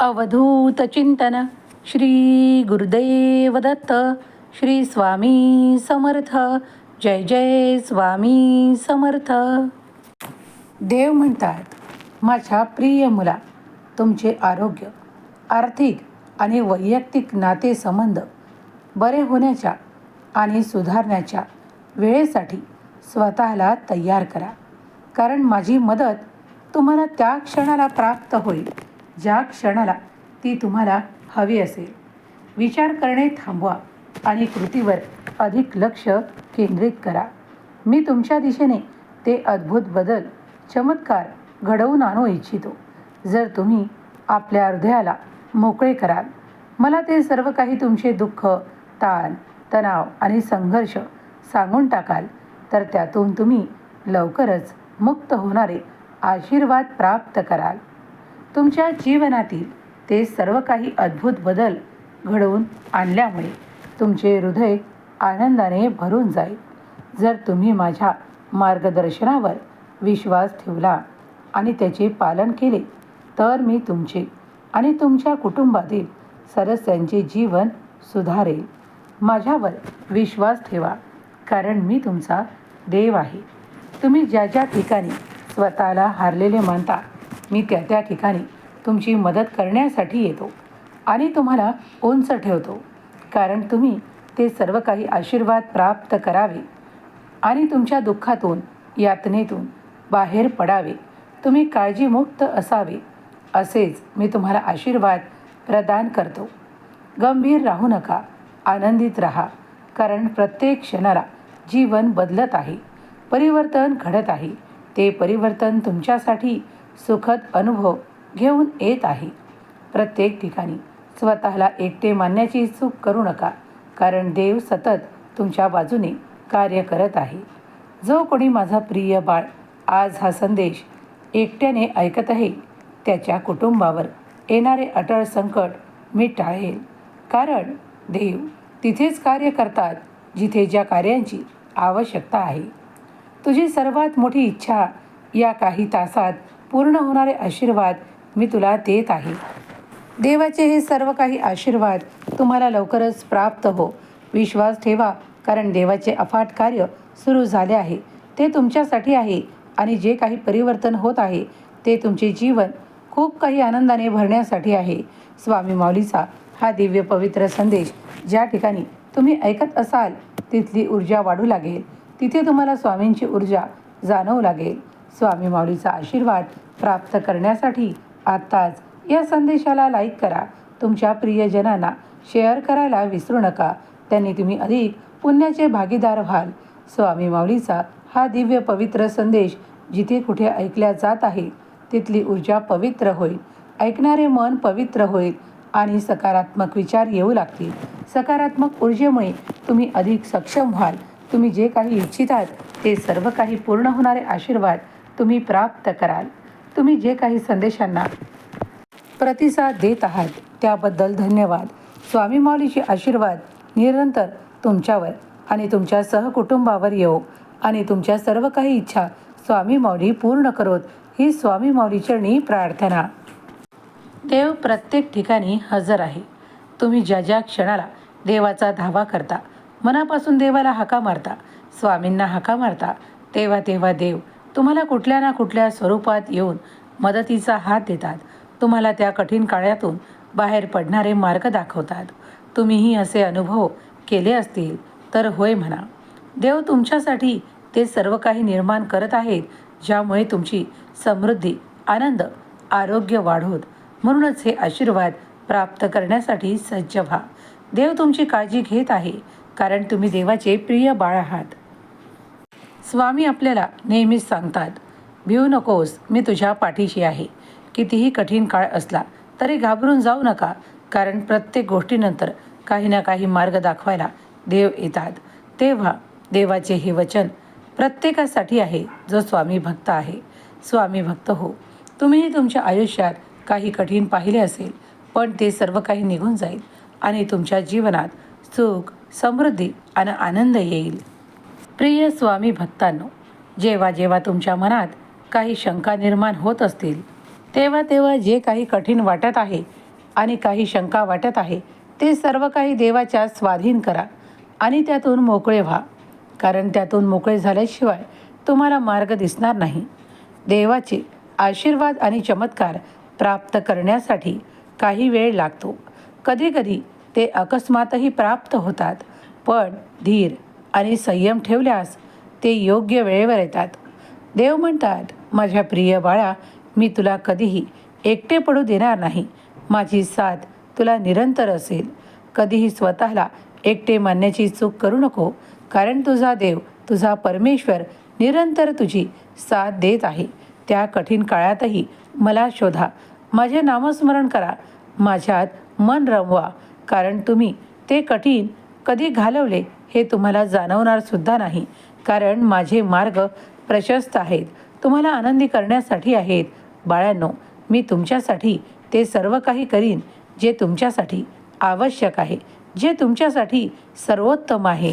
अवधूत चिंतन। श्री गुरुदेव दत्त। श्री स्वामी समर्थ। जय जय स्वामी समर्थ। देव म्हणतात माझ्या प्रिय मुला तुमचे आरोग्य आर्थिक आणि वैयक्तिक नातेसंबंध बरे होण्याच्या आणि सुधारण्याच्या वेळेसाठी स्वतःला तयार करा. कारण माझी मदत तुम्हाला त्या क्षणाला प्राप्त होईल. ज्या क्षणाला ती तुम्हाला हवी असेल. विचार करणे थांबवा आणि कृतीवर अधिक लक्ष केंद्रित करा. मी तुमच्या दिशेने ते अद्भुत बदल चमत्कार घडवून आणू इच्छितो. जर तुम्ही आपल्या हृदयाला मोकळे कराल मला ते सर्व काही तुमचे दुःख ताण तणाव आणि संघर्ष सांगून टाकाल तर त्यातून तुम्ही लवकरच मुक्त होणारे आशीर्वाद प्राप्त कराल. तुमच्या जीवनातील ते सर्व काही अद्भुत बदल घडवून आणल्यामुळे तुमचे हृदय आनंदाने भरून जाईल. जर तुम्ही माझ्या मार्गदर्शनावर विश्वास ठेवला आणि त्याचे पालन केले तर मी तुमचे आणि तुमच्या कुटुंबातील सदस्यांचे जीवन सुधारेल. माझ्यावर विश्वास ठेवा कारण मी तुमचा देव आहे. तुम्ही ज्या ज्या ठिकाणी स्वतःला हारलेले मानता मी त्या त्या ठिकाणी तुमची मदत करण्यासाठी येतो आणि तुम्हाला उंच ठेवतो. कारण तुम्ही ते सर्व काही आशीर्वाद प्राप्त करावे आणि तुमच्या दुःखातून यातनेतून बाहेर पडावे. तुम्ही काळजीमुक्त असावे असेच मी तुम्हाला आशीर्वाद प्रदान करतो. गंभीर राहू नका आनंदित राहा कारण प्रत्येक क्षणाला जीवन बदलत आहे परिवर्तन घडत आहे. ते परिवर्तन तुमच्यासाठी सुखद अनुभव घेऊन येत आहे. प्रत्येक ठिकाणी स्वतःला एकटे मानण्याची चूक करू नका कारण देव सतत तुमच्या बाजूने कार्य करत आहे. जो कोणी माझा प्रिय बाळ आज हा संदेश एकट्याने ऐकत आहे त्याच्या कुटुंबावर येणारे अटळ संकट मी टाळेल. कारण देव तिथेच कार्य करतात जिथे ज्या कार्यांची आवश्यकता आहे. तुझी सर्वात मोठी इच्छा या काही तासात पूर्ण होणारे आशीर्वाद मी तुला देत आहे. देवाचे हे सर्व काही आशीर्वाद तुम्हाला लवकरच प्राप्त हो. विश्वास ठेवा कारण देवाचे अफाट कार्य सुरू झाले आहे. ते तुमच्यासाठी आहे आणि जे काही परिवर्तन होत आहे ते तुमचे जीवन खूप काही आनंदाने भरण्यासाठी आहे. स्वामी माऊलीचा हा दिव्य पवित्र संदेश ज्या ठिकाणी तुम्ही ऐकत असाल तिथली ऊर्जा वाढू लागेल. तिथे तुम्हाला स्वामींची ऊर्जा जाणवू लागेल. स्वामी माऊलीचा आशीर्वाद प्राप्त करण्यासाठी आत्ताच या संदेशाला लाईक करा. तुमच्या प्रियजनांना शेअर करायला विसरू नका. त्यांनी तुम्ही अधिक पुण्याचे भागीदार व्हाल. स्वामी माऊलीचा हा दिव्य पवित्र संदेश जिथे कुठे ऐकल्या जात आहे तिथली ऊर्जा पवित्र होईल. ऐकणारे मन पवित्र होईल आणि सकारात्मक विचार येऊ लागतील. सकारात्मक ऊर्जेमुळे तुम्ही अधिक सक्षम व्हाल. तुम्ही जे काही इच्छितात ते सर्व काही पूर्ण होणारे आशीर्वाद तुम्ही प्राप्त कराल. तुम्ही जे काही संदेशांना प्रतिसाद देत आहात त्याबद्दल धन्यवाद. स्वामी माऊलीचे आशीर्वाद निरंतर तुमच्यावर आणि तुमच्या सहकुटुंबावर येऊ आणि तुमच्या सर्व काही इच्छा स्वामी माऊली पूर्ण करोत. ही स्वामी माऊलीचरणी प्रार्थना. देव प्रत्येक ठिकाणी हजर आहे. तुम्ही ज्या ज्या क्षणाला देवाचा धावा करता मनापासून देवाला हाका मारता स्वामींना हाका मारता तेव्हा तेव्हा देव तुम्हाला कुठल्या ना कुठल्या स्वरूपात येऊन मदतीचा हात देतात. तुम्हाला त्या कठीण काळातून बाहेर पडणारे मार्ग दाखवतात. तुम्हीही असे अनुभव केले असतील तर होय म्हणा. देव तुमच्यासाठी ते सर्व काही निर्माण करत आहेत ज्यामुळे तुमची समृद्धी आनंद आरोग्य वाढवत म्हणूनच हे आशीर्वाद प्राप्त करण्यासाठी सज्ज व्हा. देव तुमची काळजी घेत आहे कारण तुम्ही देवाचे प्रिय बाळ आहात. स्वामी आपल्याला नेहमीच सांगतात भिवू नकोस मी तुझ्या पाठीशी आहे. कितीही कठीण काळ असला तरी घाबरून जाऊ नका कारण प्रत्येक गोष्टीनंतर काही ना काही मार्ग दाखवायला देव येतात. तेव्हा देवाचे हे वचन प्रत्येकासाठी आहे जो स्वामी भक्त आहे. स्वामी भक्त हो. तुम्हीही तुमच्या आयुष्यात काही कठीण पाहिले असेल पण ते सर्व काही निघून जाईल आणि तुमच्या जीवनात सुख समृद्धी आणि आनंद येईल. प्रिय स्वामी भक्तांनो जेव्हा जेव्हा तुमच्या मनात काही शंका निर्माण होत असतील तेव्हा तेव्हा जे काही कठीण वाटत आहे आणि काही शंका वाटत आहे ते सर्व काही देवाच्या स्वाधीन करा आणि त्यातून मोकळे व्हा. कारण त्यातून मोकळे झाल्याशिवाय तुम्हाला मार्ग दिसणार नाही. देवाचे आशीर्वाद आणि चमत्कार प्राप्त करण्यासाठी काही वेळ लागतो. कधीकधी ते अकस्मातही प्राप्त होतात पण धीर आणि संयम ठेवल्यास ते योग्य वेळेवर येतात. देव म्हणतात माझ्या प्रिय बाळा मी तुला कधीही एकटे पडू देणार नाही. माझी साथ तुला निरंतर असेल. कधीही स्वतःला एकटे मानण्याची चूक करू नको कारण तुझा देव तुझा परमेश्वर निरंतर तुझी साथ देत आहे. त्या कठीण काळातही मला शोधा. माझे नामस्मरण करा. माझ्यात मन रमवा कारण तुम्ही ते कठीण कधी घालवले हे तुम्हाला जाणवणार सुद्धा नाही. कारण माझे मार्ग प्रशस्त आहेत. तुम्हाला आनंदी करण्यासाठी आहेत. बाळांनो मी तुमच्यासाठी ते सर्व काही करीन जे तुमच्यासाठी आवश्यक आहे जे तुमच्यासाठी सर्वोत्तम आहे.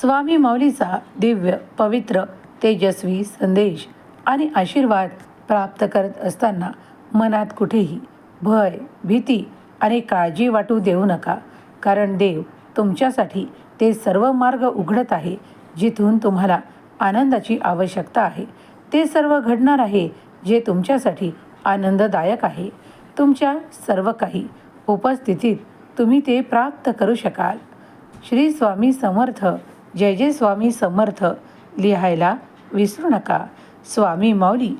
स्वामी माऊलीचा दिव्य पवित्र तेजस्वी संदेश आणि आशीर्वाद प्राप्त करत असताना मनात कुठेही भय भीती आणि काळजी वाटू देऊ नका. कारण देव तुमच्यासाठी ते सर्व मार्ग उघडत आहे जिथून तुम्हाला आनंदाची आवश्यकता आहे. ते सर्व घडणार आहे जे तुमच्यासाठी आनंददायक आहे. तुमच्या सर्व काही उपस्थितीत तुम्ही ते प्राप्त करू शकाल. श्री स्वामी समर्थ जय जय स्वामी समर्थ लिहायला विसरू नका. स्वामी माऊली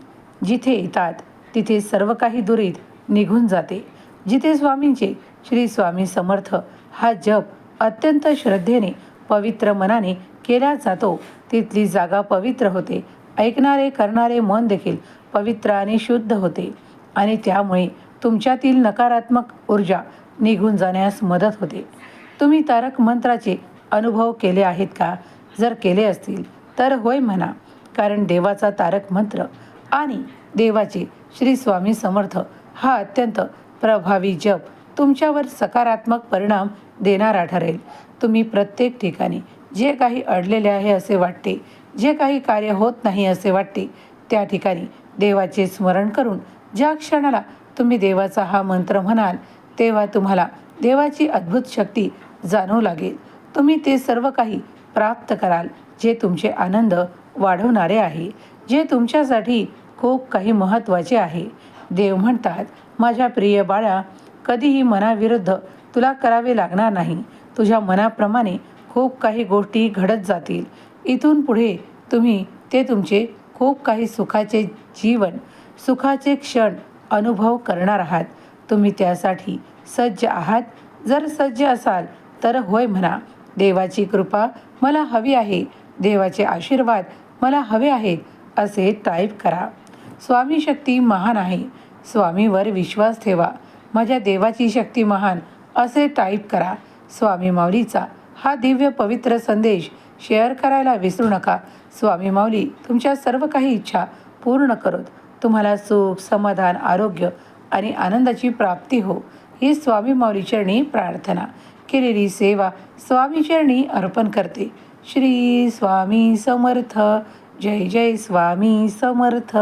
जिथे येतात तिथे सर्व काही दुरीत निघून जाते. जिथे स्वामींचे श्री स्वामी समर्थ हा जप अत्यंत श्रद्धेने पवित्र मनाने केला जातो. तिथली जागा पवित्र होते. ऐकणारे करणारे मन देखील पवित्र आणि शुद्ध होते. आणि त्यामुळे तुमच्यातील नकारात्मक ऊर्जा निघून जाण्यास मदत होते. तुम्ही तारक मंत्राचे अनुभव केले आहेत का? जर केले असतील तर होय म्हणा. कारण देवाचा तारक मंत्र आणि देवाचे श्री स्वामी समर्थ हा अत्यंत प्रभावी जप तुमच्यावर सकारात्मक परिणाम देणारा ठरेल तुम्ही प्रत्येक ठिकाणी जे काही अडलेले आहे असे वाटते जे काही कार्य होत नाही असे वाटते त्या ठिकाणी देवाचे स्मरण करून ज्या क्षणाला तुम्ही देवाचा हा मंत्र म्हणाल तेव्हा तुम्हाला देवाची अद्भुत शक्ती जाणवू लागेल. तुम्ही ते सर्व काही प्राप्त कराल जे तुमचे आनंद वाढवणारे आहे जे तुमच्यासाठी खूप काही महत्त्वाचे आहे. देव म्हणतात माझ्या प्रिय बाळा कधीही मनाविरुद्ध तुला करावे लागणार नाही. तुझ्या मनाप्रमाणे खूप काही गोष्टी घडत जातील. इथून पुढे तुम्ही ते तुमचे खूप काही सुखाचे जीवन सुखाचे क्षण अनुभव करणार आहात. तुम्ही त्यासाठी सज्ज आहात. जर सज्ज असाल तर होय म्हणा देवाची कृपा मला हवी आहे. देवाचे आशीर्वाद मला हवे आहेत असे टाईप करा. स्वामी शक्ती महान आहे. स्वामीवर विश्वास ठेवा. माझ्या देवाची शक्ती महान असे टाईप करा. स्वामी माऊलीचा हा दिव्य पवित्र संदेश शेअर करायला विसरू नका. स्वामी माऊली तुमच्या सर्व काही इच्छा पूर्ण करत. तुम्हाला सुख समाधान आरोग्य आणि आनंदाची प्राप्ती हो. ही स्वामी माऊली चरणी प्रार्थना. केलेली सेवा स्वामी चरणी अर्पण करते. श्री स्वामी समर्थ. जय जय स्वामी समर्थ.